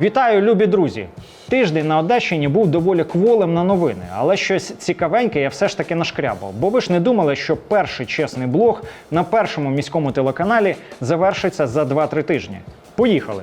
Вітаю, любі друзі! Тиждень на Одещині був доволі кволим на новини, але щось цікавеньке я все ж таки нашкрябав. Бо ви ж не думали, що перший чесний блог на першому міському телеканалі завершиться за 2-3 тижні. Поїхали!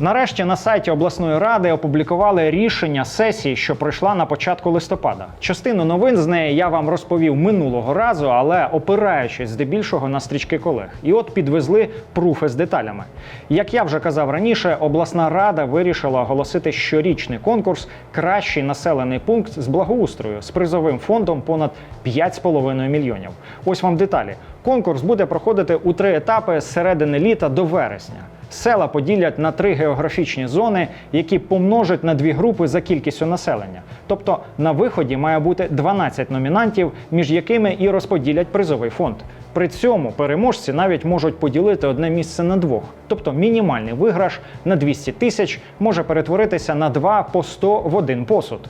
Нарешті на сайті обласної ради опублікували рішення сесії, що пройшла на початку листопада. Частину новин з неї я вам розповів минулого разу, але опираючись здебільшого на стрічки колег. І от підвезли пруфи з деталями. Як я вже казав раніше, обласна рада вирішила оголосити щорічний конкурс Кращий населений пункт з благоустрою з призовим фондом понад 5,5 мільйонів. Ось вам деталі. Конкурс буде проходити у три етапи з середини літа до вересня. Села поділять на три географічні зони, які помножать на дві групи за кількістю населення. Тобто на виході має бути 12 номінантів, між якими і розподілять призовий фонд. При цьому переможці навіть можуть поділити одне місце на двох. Тобто мінімальний виграш на 200 тисяч може перетворитися на два по 100 в один посуд.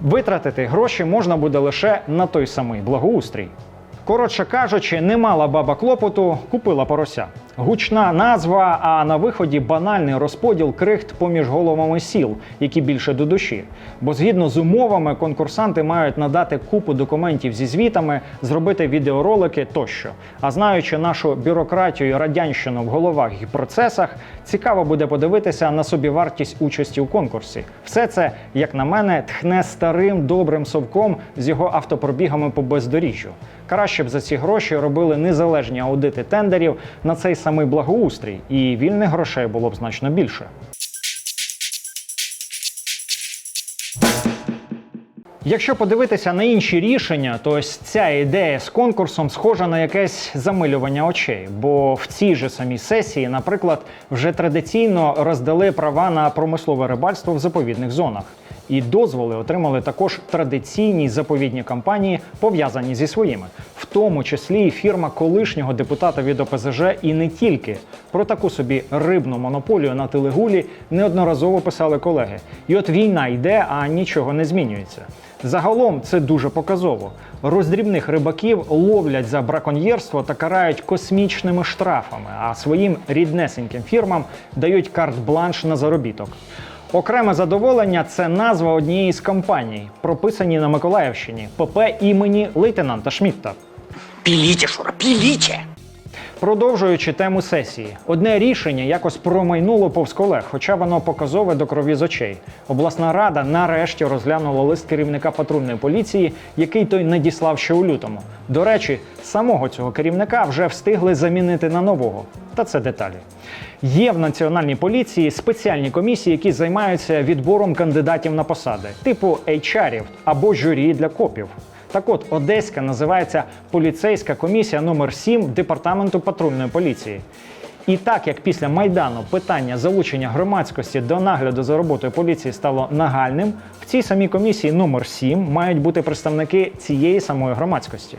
Витратити гроші можна буде лише на той самий благоустрій. Коротше кажучи, не мала баба клопоту, купила порося. Гучна назва, а на виході банальний розподіл крихт поміж головами сіл, які більше до душі. Бо згідно з умовами конкурсанти мають надати купу документів зі звітами, зробити відеоролики тощо. А знаючи нашу бюрократію радянщину в головах і процесах, цікаво буде подивитися на собівартість участі у конкурсі. Все це, як на мене, тхне старим добрим совком з його автопробігами по бездоріжжю. Краще б за ці гроші робили незалежні аудити тендерів на цей самий благоустрій, і вільних грошей було б значно більше. Якщо подивитися на інші рішення, то ось ця ідея з конкурсом схожа на якесь замилювання очей. Бо в цій же самій сесії, наприклад, вже традиційно роздали права на промислове рибальство в заповідних зонах. І дозволи отримали також традиційні заповідні компанії, пов'язані зі своїми, в тому числі і фірма колишнього депутата від ОПЗЖ, і не тільки про таку собі рибну монополію на Телегулі неодноразово писали колеги. І от війна йде, а нічого не змінюється. Загалом це дуже показово. Роздрібних рибаків ловлять за браконьєрство та карають космічними штрафами, а своїм ріднесеньким фірмам дають карт-бланш на заробіток. Окреме задоволення це назва однієї з компаній, прописані на Миколаївщині ПП імені лейтенанта Шмітта. Пилите, Шура, пилите! Продовжуючи тему сесії, одне рішення якось промайнуло повз колег, хоча воно показове до крові з очей. Обласна рада нарешті розглянула лист керівника патрульної поліції, який той надіслав ще у лютому. До речі, самого цього керівника вже встигли замінити на нового. Та це деталі. Є в національній поліції спеціальні комісії, які займаються відбором кандидатів на посади, типу HR або журі для копів. Так от, Одеська називається поліцейська комісія номер 7 департаменту патрульної поліції. І так як після майдану питання залучення громадськості до нагляду за роботою поліції стало нагальним, в цій самій комісії номер 7 мають бути представники цієї самої громадськості.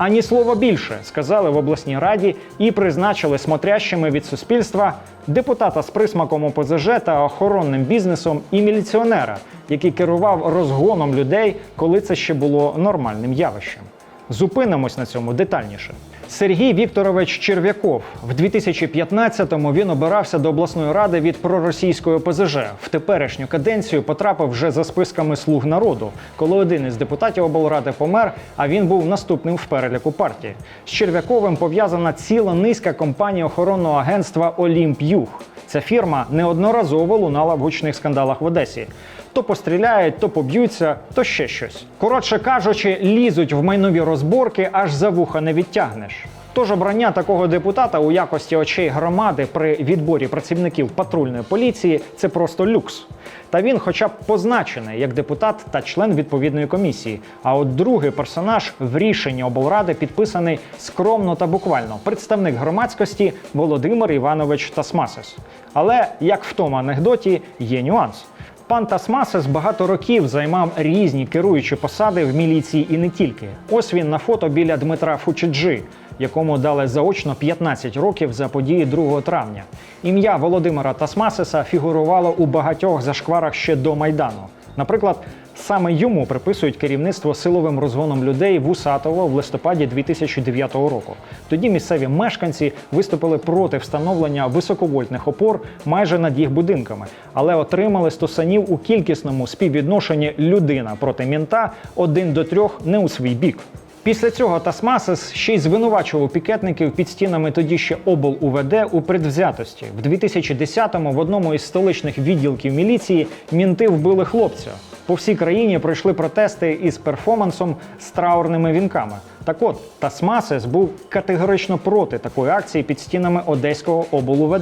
Ані слова більше сказали в обласній раді і призначили смотрящими від суспільства депутата з присмаком ОПЗЖ та охоронним бізнесом і міліціонера, який керував розгоном людей, коли це ще було нормальним явищем. Зупинимось на цьому детальніше. Сергій Вікторович Черв'яков в 2015-му він обирався до обласної ради від проросійської ОПЗЖ. В теперішню каденцію потрапив вже за списками слуг народу, коли один із депутатів облради помер, а він був наступним в переліку партії. З Черв'яковим пов'язана ціла низка компаній охоронного агентства Олімп Юг. Ця фірма неодноразово лунала в гучних скандалах в Одесі. То постріляють, то поб'ються, то ще щось. Коротше кажучи, лізуть в майнові розборки, аж за вуха не відтягнеш. Тож обрання такого депутата у якості очей громади при відборі працівників патрульної поліції це просто люкс. Та він, хоча б позначений як депутат та член відповідної комісії. А от другий персонаж в рішенні облради підписаний скромно та буквально представник громадськості Володимир Іванович Тасмасис. Але як в тому анекдоті є нюанс. Пан Тасмасес багато років займав різні керуючі посади в міліції і не тільки. Ось він на фото біля Дмитра Фучиджи, якому дали заочно 15 років за події 2 травня. Ім'я Володимира Тасмасеса фігурувало у багатьох зашкварах ще до майдану. Наприклад, Саме йому приписують керівництво силовим розгоном людей Вусатова в листопаді 2009 року. Тоді місцеві мешканці виступили проти встановлення високовольтних опор майже над їх будинками, але отримали стосанів у кількісному співвідношенні людина проти мінта один до трьох не у свій бік. Після цього Тасмасис ще й звинувачував пікетників під стінами тоді ще обл УВД у предвзятості. В 2010-му в одному із столичних відділків міліції мінти вбили хлопця. По всій країні пройшли протести із перформансом з траурними вінками. Так от, Тасмасис був категорично проти такої акції під стінами одеського обл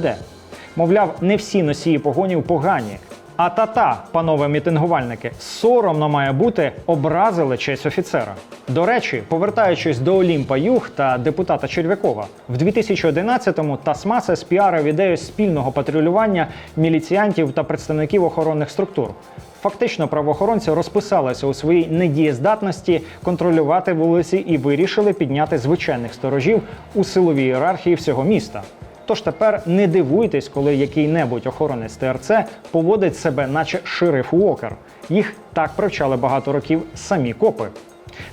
Мовляв, не всі носії погонів погані. А та-та, панове мітингувальники, соромно має бути, образили честь офіцера. До речі, повертаючись до Олімпа Юг та депутата Червякова, в 2011-му Тасмаса спіарив ідею спільного патрулювання міліціянтів та представників охоронних структур. Фактично, правоохоронці розписалися у своїй недієздатності контролювати вулиці і вирішили підняти звичайних сторожів у силовій ієрархії всього міста. Тож тепер не дивуйтесь, коли який-небудь охоронець ТРЦ поводить себе, наче шериф Уокер. Їх так привчали багато років самі копи.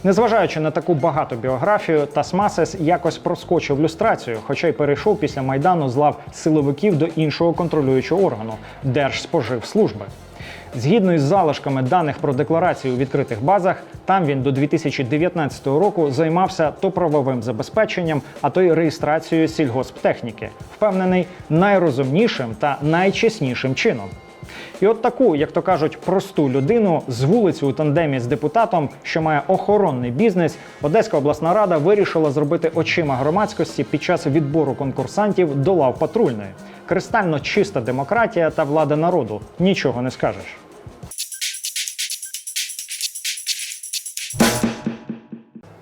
Незважаючи на таку багату біографію, Тасмасес якось проскочив люстрацію, хоча й перейшов після майдану з лав силовиків до іншого контролюючого органу Держспоживслужби. Згідно із залишками даних про декларацію у відкритих базах, там він до 2019 року займався то правовим забезпеченням, а то й реєстрацією сільгосптехніки, впевнений найрозумнішим та найчеснішим чином. І от таку, як то кажуть, просту людину з вулиці у тандемі з депутатом, що має охоронний бізнес, Одеська обласна рада вирішила зробити очима громадськості під час відбору конкурсантів до лав патрульної. Кристально чиста демократія та влада народу. Нічого не скажеш.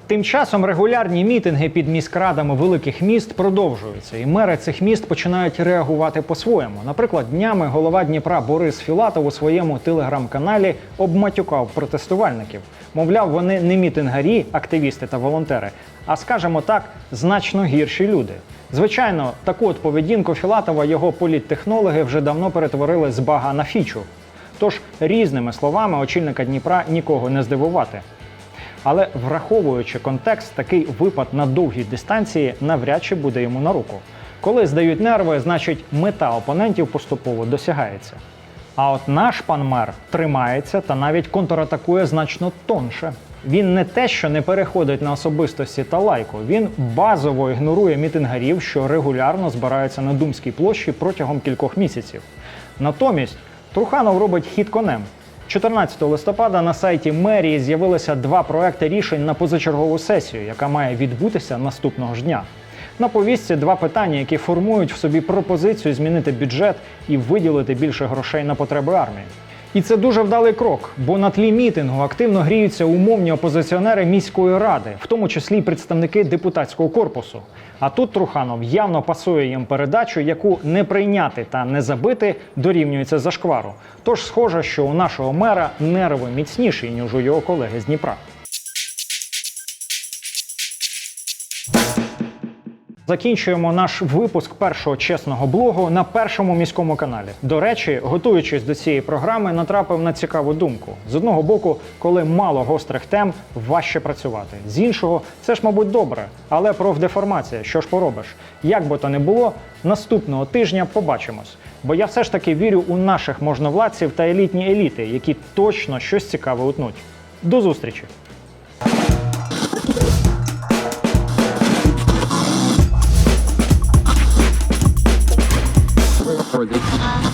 Тим часом регулярні мітинги під міськрадами великих міст продовжуються, і мери цих міст починають реагувати по-своєму. Наприклад, днями голова Дніпра Борис Філатов у своєму телеграм-каналі обматюкав протестувальників. Мовляв, вони не мітингарі, активісти та волонтери, а скажімо так, значно гірші люди. Звичайно, таку от поведінку Філатова його політтехнологи вже давно перетворили з бага на фічу. Тож різними словами очільника Дніпра нікого не здивувати. Але враховуючи контекст, такий випад на довгій дистанції навряд чи буде йому на руку. Коли здають нерви, значить мета опонентів поступово досягається. А от наш пан мер тримається та навіть контратакує значно тонше. Він не те, що не переходить на особистості та лайку, він базово ігнорує мітингарів, що регулярно збираються на Думській площі протягом кількох місяців. Натомість Труханов робить хід конем. 14 листопада на сайті мерії з'явилися два проекти рішень на позачергову сесію, яка має відбутися наступного ж дня. На повістці два питання, які формують в собі пропозицію змінити бюджет і виділити більше грошей на потреби армії. І це дуже вдалий крок, бо на тлі мітингу активно гріються умовні опозиціонери міської ради, в тому числі представники депутатського корпусу. А тут Труханов явно пасує їм передачу, яку не прийняти та не забити дорівнюється зашквару. Тож схоже, що у нашого мера нерви міцніші, ніж у його колеги з Дніпра. Закінчуємо наш випуск першого чесного блогу на першому міському каналі. До речі, готуючись до цієї програми, натрапив на цікаву думку. З одного боку, коли мало гострих тем, важче працювати. З іншого, це ж, мабуть, добре, але профдеформація, що ж поробиш? Як би то не було, наступного тижня побачимось. Бо я все ж таки вірю у наших можновладців та елітні еліти, які точно щось цікаве утнуть. До зустрічі! for this.